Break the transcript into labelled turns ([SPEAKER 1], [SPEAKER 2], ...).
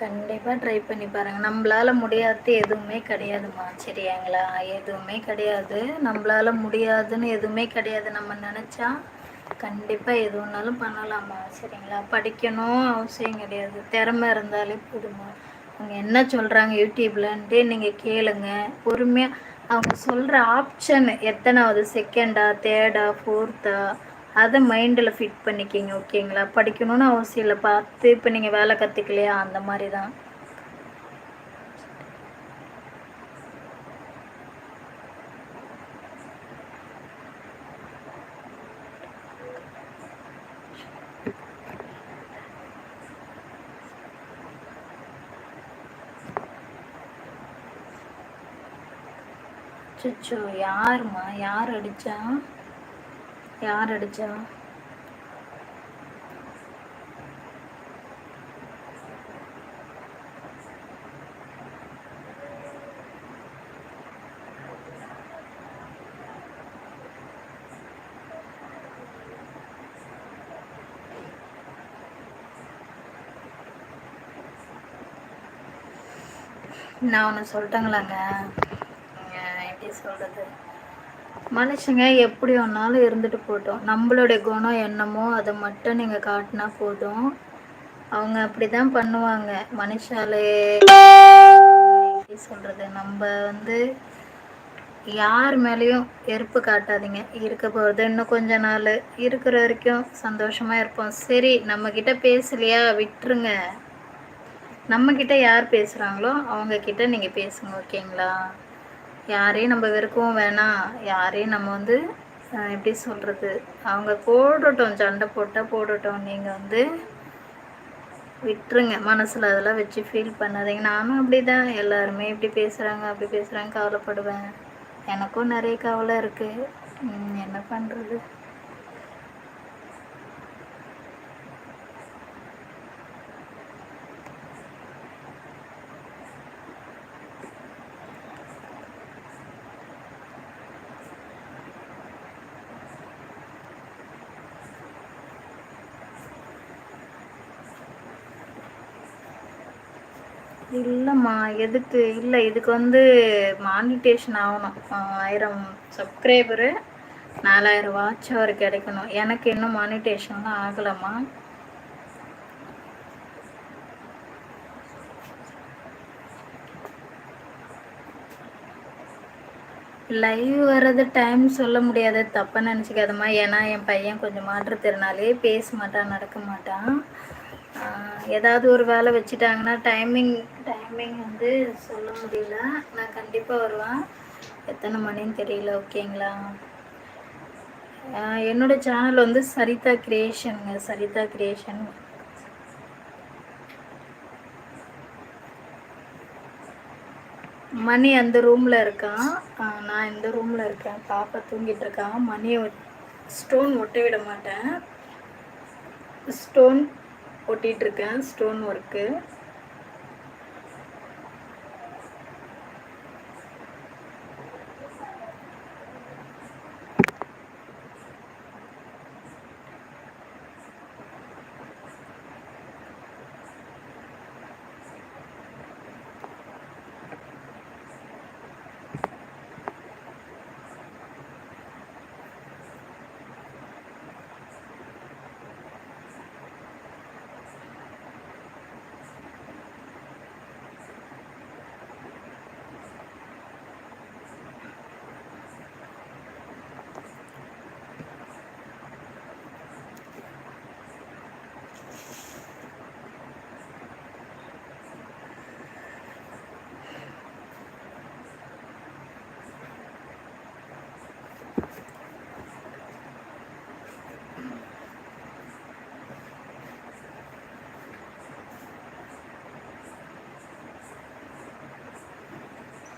[SPEAKER 1] கண்டிப்பாக ட்ரை பண்ணி பாருங்கள் நம்மளால் முடியாதது எதுவுமே கிடையாதுமா சரியாங்களா? எதுவுமே கிடையாது. நம்மளால் முடியாதுன்னு எதுவுமே கிடையாது. நம்ம நினச்சா கண்டிப்பாக எது வேண்ணாலும் பண்ணலாமா சரிங்களா? படிக்கணும் அவசியம் கிடையாது. திறம இருந்தாலே போதுமா அவங்க என்ன சொல்கிறாங்க யூடியூப்லன்ட்டு நீங்கள் கேளுங்க. பொறுமையாக அவங்க சொல்கிற ஆப்ஷன் எத்தனாவது? செகண்டா தேர்டா ஃபோர்த்தா அத மைண்ட்ல ஃபிட் பண்ணிக்கிங்க ஓகேங்களா படிக்கணும்னு அவசியம் இல்ல. பார்த்து இப்ப நீங்க வேலை கத்துக்கலையா? அந்த மாரிதான் அச்சோ யாரும்மா? யார் அடிச்சா? யார் அடிச்சா? நான் ஒன்று சொல்லிட்டேங்களாங்க? எப்படி சொல்கிறது மனுஷங்க எப்படி ஒன்னாலும் இருந்துட்டு போட்டோம் நம்மளுடைய குணம் என்னமோ அதை மட்டும் நீங்கள் காட்டினா போதும். அவங்க அப்படிதான் பண்ணுவாங்க. மனுஷாலே. எப்படி சொல்கிறது நம்ம வந்து யார் மேலேயும் எருப்பு காட்டாதீங்க. இருக்க போகிறது இன்னும் கொஞ்ச நாள். இருக்கிற வரைக்கும் சந்தோஷமாக இருப்போம். சரி நம்மக்கிட்ட பேசலையா? விட்டுருங்க. நம்மக்கிட்ட யார் பேசுகிறாங்களோ அவங்கக்கிட்ட நீங்கள் பேசுங்க ஓகேங்களா? யாரையும் நம்ம வெறுக்கவும் வேணாம். யாரையும் நம்ம வந்து எப்படி சொல்கிறது அவங்க போடட்டும் சண்டை போட்டால் போடட்டும். நீங்கள் வந்து விட்டுருங்க. மனசில் அதெல்லாம் வச்சு ஃபீல் பண்ணாதீங்க. நானும் அப்படி தான் எல்லாருமே இப்படி பேசுகிறாங்க அப்படி பேசுகிறாங்க கவலைப்படுவேன். எனக்கும் நிறைய கவலை இருக்குது என்ன பண்ணுறது இல்லைம்மா எதுக்கு? இல்லை இதுக்கு வந்து மானிட்டேஷன் ஆகணும். ஆயிரம் சப்ஸ்கிரைபரு நாலாயிரம் வாட்ச் அவர் கிடைக்கணும். எனக்கு இன்னும் மானிட்டேஷன்லாம் ஆகலம்மா. லைவ் வர்றது டைம் சொல்ல முடியாது. தப்பாக நினச்சிக்காதம்மா. ஏன்னா என் பையன் கொஞ்சம் மாற்றுத்திறனாலே பேச மாட்டான் நடக்க மாட்டான். ஏதாவது ஒரு வேலை வச்சுட்டாங்கன்னா டைமிங் டைமிங் வந்து சொல்ல முடியல. நான் கண்டிப்பாக வருவேன். எத்தனை மணின்னு தெரியல ஓகேங்களா? என்னோட சேனல் வந்து சரிதா கிரியேஷனுங்க சரிதா கிரியேஷன் மணி அந்த ரூமில் இருக்கான். நான் இந்த ரூமில் இருக்கேன். பாப்பா தூங்கிட்டு இருக்கான் மணியை ஸ்டோன் ஒட்ட விட மாட்டேன். Stone ஒட்டிகிட்ருக்கேன் stone work